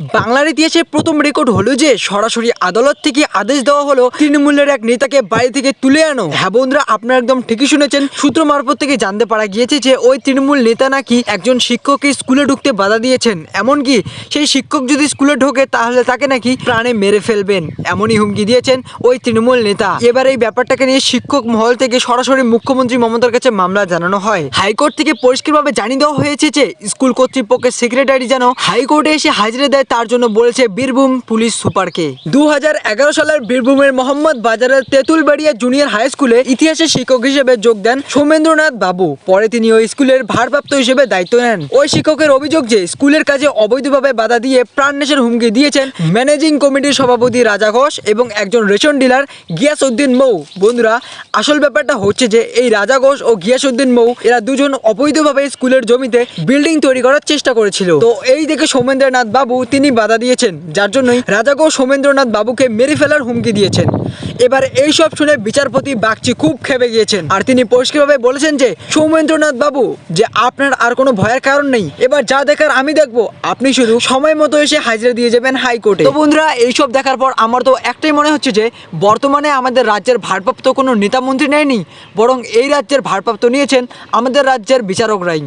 বাংলার ইতিহাসে প্রথম রেকর্ড হলো যে সরাসরি আদালত থেকে আদেশ দেওয়া হলো তৃণমূলের এক নেতাকে বাড়ি থেকে তুলে আনো। হ্যাঁ বন্ধুরা, আপনারা একদম ঠিকই শুনেছেন। সূত্র মারফত থেকে জানতে পারা গিয়েছে যে ওই তৃণমূল নেতা নাকি একজন শিক্ষককে স্কুলে ঢুকতে বাধা দিয়েছেন। এমনকি সেই শিক্ষক যদি স্কুলে ঢোকে তাহলে তাকে নাকি প্রাণে মেরে ফেলবেন, এমনই হুমকি দিয়েছেন ওই তৃণমূল নেতা। এবার এই ব্যাপারটাকে নিয়ে শিক্ষক মহল থেকে সরাসরি মুখ্যমন্ত্রী মমতার কাছে মামলা জানানো হয়। হাইকোর্ট থেকে পরিষ্কারভাবে জানিয়ে দেওয়া হয়েছে যে স্কুল কর্তৃপক্ষের সেক্রেটারি যেন হাইকোর্টে এসে হাজিরা দেয় তার জন্য বলেছে বীরভূম পুলিশ সুপারকে। দু হাজার এগারো সালের বীরভূমের মোহাম্মদ বাজারের তেঁতুলবাড়িয়া জুনিয়র হাই স্কুলে ইতিহাসের শিক্ষক হিসেবে যোগ দেন সৌমেন্দ্রনাথ বাবু। পরে তিনি ওই স্কুলের ভারপ্রাপ্ত হিসেবে দায়িত্ব নেন। ওই শিক্ষকের অভিযোগ যে, স্কুলের কাজে অবৈধভাবে বাধা দিয়ে প্রাণনাশের হুমকি দিয়েছেন ম্যানেজিং কমিটির সভাপতি রাজা ঘোষ এবং একজন রেশন ডিলার গিয়াসউদ্দিন মৌ। বন্ধুরা, আসল ব্যাপারটা হচ্ছে যে, এই রাজা ঘোষ ও গিয়াসউদ্দিন মৌ, এরা দুজন অবৈধভাবে স্কুলের জমিতে বিল্ডিং তৈরি করার চেষ্টা করেছিল। তো এই দেখে সৌমেন্দ্রনাথ বাবু তিনি বাধা দিয়েছেন, যার জন্যই রাজা ঘোষ সৌমেন্দ্রনাথ বাবুকে মেরে ফেলার হুমকি দিয়েছেন। এবার এই সব শুনে বিচারপতি বাগচি খুব খেপে গিয়েছেন। আর তিনি পরিষ্কারভাবে বলেছেন যে, সৌমেন্দ্রনাথ বাবু, যে আপনার আর কোনো ভয়ের কারণ নেই, এবার যা দেখার আমি দেখব। আপনি শুধু সময় মতো এসে হাজিরা দিয়ে যাবেন হাইকোর্টে। তো বন্ধুরা এইসব দেখার পর আমার তো একটাই মনে হচ্ছে যে, বর্তমানে আমাদের রাজ্যের ভারপ্রাপ্ত কোনো নেতা মন্ত্রী নেয়নি, বরং এই রাজ্যের ভারপ্রাপ্ত নিয়েছেন আমাদের রাজ্যের বিচারকরাই